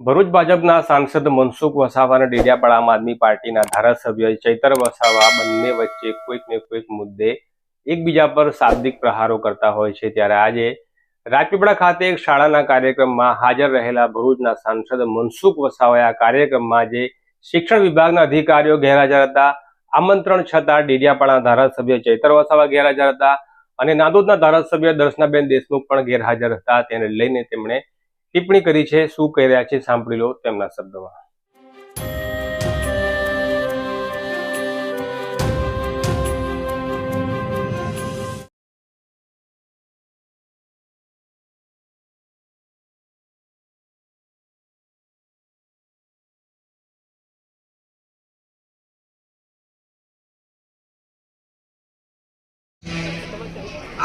ભરૂચ ભાજપના સાંસદ મનસુખ વસાવા અને ડેડિયાપાડા આમ આદમી પાર્ટીના ધારાસભ્ય ચૈતર વસાવા બંને વચ્ચે કોઈક ને કોઈક મુદ્દે એકબીજા પર શાબ્દિક પ્રહારો કરતા હોય છે. ત્યારે આજે રાજપીપળા ખાતે એક શાળાના કાર્યક્રમમાં હાજર રહેલા ભરૂચના સાંસદ મનસુખ વસાવાએ આ કાર્યક્રમમાં જે શિક્ષણ વિભાગના અધિકારીઓ ગેરહાજર હતા, આમંત્રણ છતાં ડેડિયાપાડા ધારાસભ્ય ચૈતર વસાવા ગેરહાજર હતા અને નાદોદના ધારાસભ્ય દર્શનાબેન દેશમુખ પણ ગેરહાજર હતા. તેને લઈને તેમણે ટિપ્પણી કરી છે, શું કહી રહ્યા છે, સાંભળી લો તેમના શબ્દોમાં.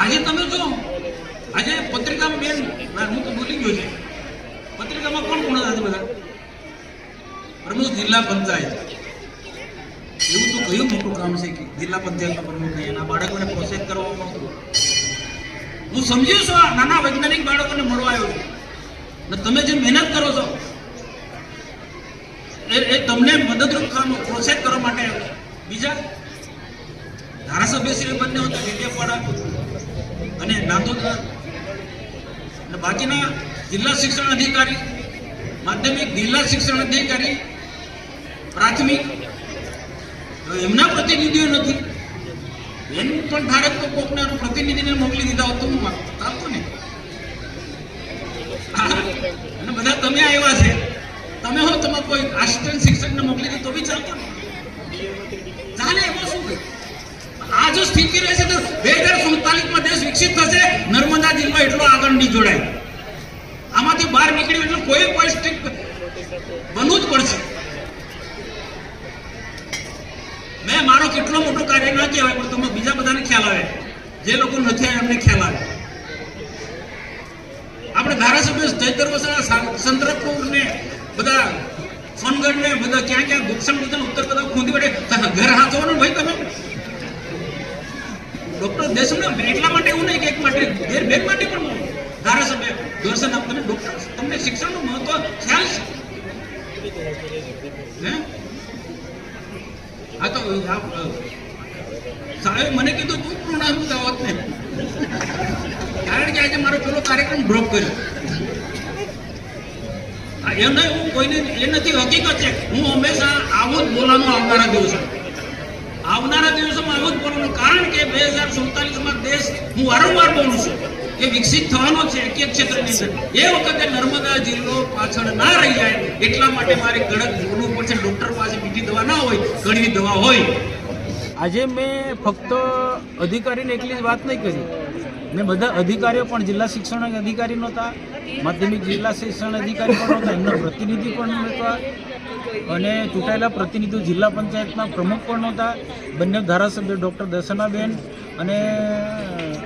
આજે તમે જો, આજે પત્રિકામાં બેન હું તો બોલી ગયો છે. પત્રિકામાં કોણ કોણ હતા બધા? પ્રમુખ જિલ્લા પંચાયત. એવું તો કયું મોટું કામ છે કે જિલ્લા પંચાયતના પ્રમુખ એના બાળકોને પ્રોત્સાહિત કરવામાં આવતું હું સમજ્યો છું આ નાના વૈજ્ઞાનિક બાળકોને મળવા આવ્યો ને તમે જે મહેનત કરો છો, એ એ તમને મદદરૂપ કામ પ્રોત્સાહિત કરવા માટે બીજા? ધારાસભ્ય શ્રી બંને હતા. વિદ્યાપાડા અને નાતો અને બાકીના જિલ્લા શિક્ષણ અધિકારી, માધ્યમિક જિલ્લા શિક્ષણ અધિકારી, પ્રાથમિક. એમના પ્રતિનિધિઓ નથી. એમ પણ ધારે તો કોકના પ્રતિનિધિને મોકલી દીધા હોત હું ચાલતો ને. અને બધા તમે આવ્યા છે. તમે હો તમે કોઈ આસિસ્ટન્ટ શિક્ષકને મોકલી દીધો તો બી ચાલતો ચાલે એમાં શું કહે આ જો સ્થિતિ રહેશે તો બે હજાર સુડતાલીસમાં દેશ વિકસિત થશે. નર્મદા જિલ્લો એટલો આગળ નહીં જોડાય. કોઈ કોઈ સ્ટ્રીક બનવું જ પડશે. મેં મારો કેટલો મોટો કાર્ય ના કહેવાય, પણ તમે બીજા બધાને ખ્યાલ આવે. જે લોકો નથી આવ્યા, એમને ખ્યાલ આવે. આપણે ધારાસભ્ય ચૈતર વસાવા સંતરપુર ને બધા સોનગઢ ને બધા ક્યાં ક્યાં ભૂક્ષણ બધા ઉત્તર બધા ખૂંદી વડે ઘર હાથવાનું ભાઈ તમે ડોક્ટર દેશમને એટલા માટે એવું નહીં કે એક માટે ઘેર બે માટે પણ ધારાસભ્ય દર્શન આપતા ડોક્ટર શિક્ષણનું મહત્વ ખ્યાલ તો સાહેબ, મને કીધું તું પૂર્ણ આવત ને કારણ કે આજે મારો પેલો કાર્યક્રમ ડ્રોપ કર્યો. એમ નહીં, હું કોઈને, એ નથી, હકીકત છે. હું હંમેશા આવું જ બોલવાનું આવનારા દિવસો. આવનારા દિવસોમાં આવું જ બોલવાનું. કારણ કે બે હજાર સુડતાલીસમાં દેશ, હું વારંવાર બોલું છું. કે વિકસિત થવાનો છે એક એક ક્ષેત્રની અંદર. એ વખતે નર્મદા જિલ્લો પાછળ ના રહી જાય, એટલા માટે મારે કડક બોલવું પડશે. ડૉક્ટર પાસે બીજી દવા ના હોય કડવી દવા હોય. આજે મેં ફક્ત અધિકારીને એકલી જ વાત નહીં કરી. મેં બધા અધિકારીઓ પણ, જિલ્લા શિક્ષણ અધિકારી નહોતા, માધ્યમિક જિલ્લા શિક્ષણ અધિકારી પણ નહોતા, એમના પ્રતિનિધિ પણ નહોતા, અને ચૂંટાયેલા પ્રતિનિધિઓ જિલ્લા પંચાયતના પ્રમુખ પણ નહોતા, બંને ધારાસભ્ય ડૉક્ટર દર્શનાબેન અને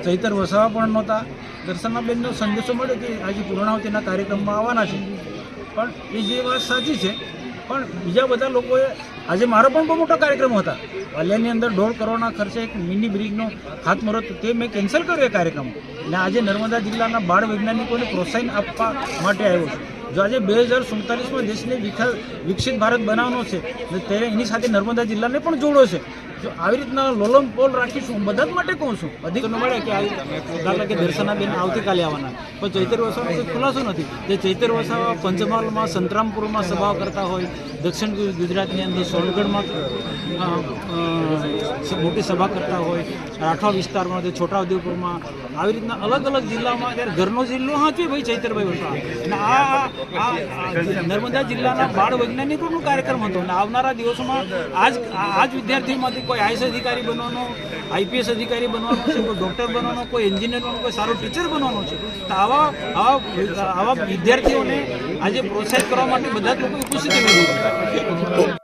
ચૈતર વસાવા પણ નહોતા. દર્શનાબેનનો સંદેશો મળ્યો કે આજે પૂર્ણાવતીના કાર્યક્રમમાં આવવાના છે. પણ એ જે વાત સાચી છે, પણ બીજા બધા લોકોએ આજે મારો પણ બહુ મોટો કાર્યક્રમ હતા. વાલિયાની અંદર દોઢ કરોડના ખર્ચે એક મિની બ્રિજનો ખાતમુહૂર્ત તે મેં કેન્સલ કર્યો એ કાર્યક્રમ. અને આજે નર્મદા જિલ્લાના બાળ વૈજ્ઞાનિકોને પ્રોત્સાહન આપવા માટે આવ્યો છું. જો આજે બે હજાર સુડતાલીસમાં દેશને વિકસિત ભારત બનાવવાનો છે ત્યારે એની સાથે નર્મદા જિલ્લાને પણ જોડો છે. જો આવી રીતના લોલમ પોલ રાખીશું બધા જ માટે કહું છું? અધિક મળે કે આવી દાખલા કે દર્શનાબેન આવતીકાલે આવવાના. પણ ચૈતર વસાવાનો ખુલાસો નથી. જે ચૈતર વસાવા પંચમહાલમાં, સંતરામપુરમાં સભાઓ કરતા હોય દક્ષિણ ગુજરાતની અંદર સોનગઢમાં મોટી સભા કરતા હોય રાઠવા વિસ્તારમાં છોટાઉદેપુરમાં, આવી રીતના અલગ અલગ જિલ્લામાં ત્યારે ઘરનો જિલ્લો હાંચવે ભાઈ ચૈતરભાઈ વસાવા. અને આ આ- નર્મદા જિલ્લાના બાળ વૈજ્ઞાનિકોનો કાર્યક્રમ હતો. અને આવનારા દિવસોમાં આજ આ જ વિદ્યાર્થીમાંથી કોઈ આઈએસ અધિકારી બનવાનો, આઈપીએસ અધિકારી બનવાનો છે, કોઈ ડૉક્ટર બનવાનો, કોઈ એન્જિનિયર કોઈ સારો ટીચર બનવાનો છે. તો આવા આવા આવા વિદ્યાર્થીઓને આજે પ્રોત્સાહિત કરવા માટે બધા જ લોકો ઉપસ્થિત રહેવું Merci.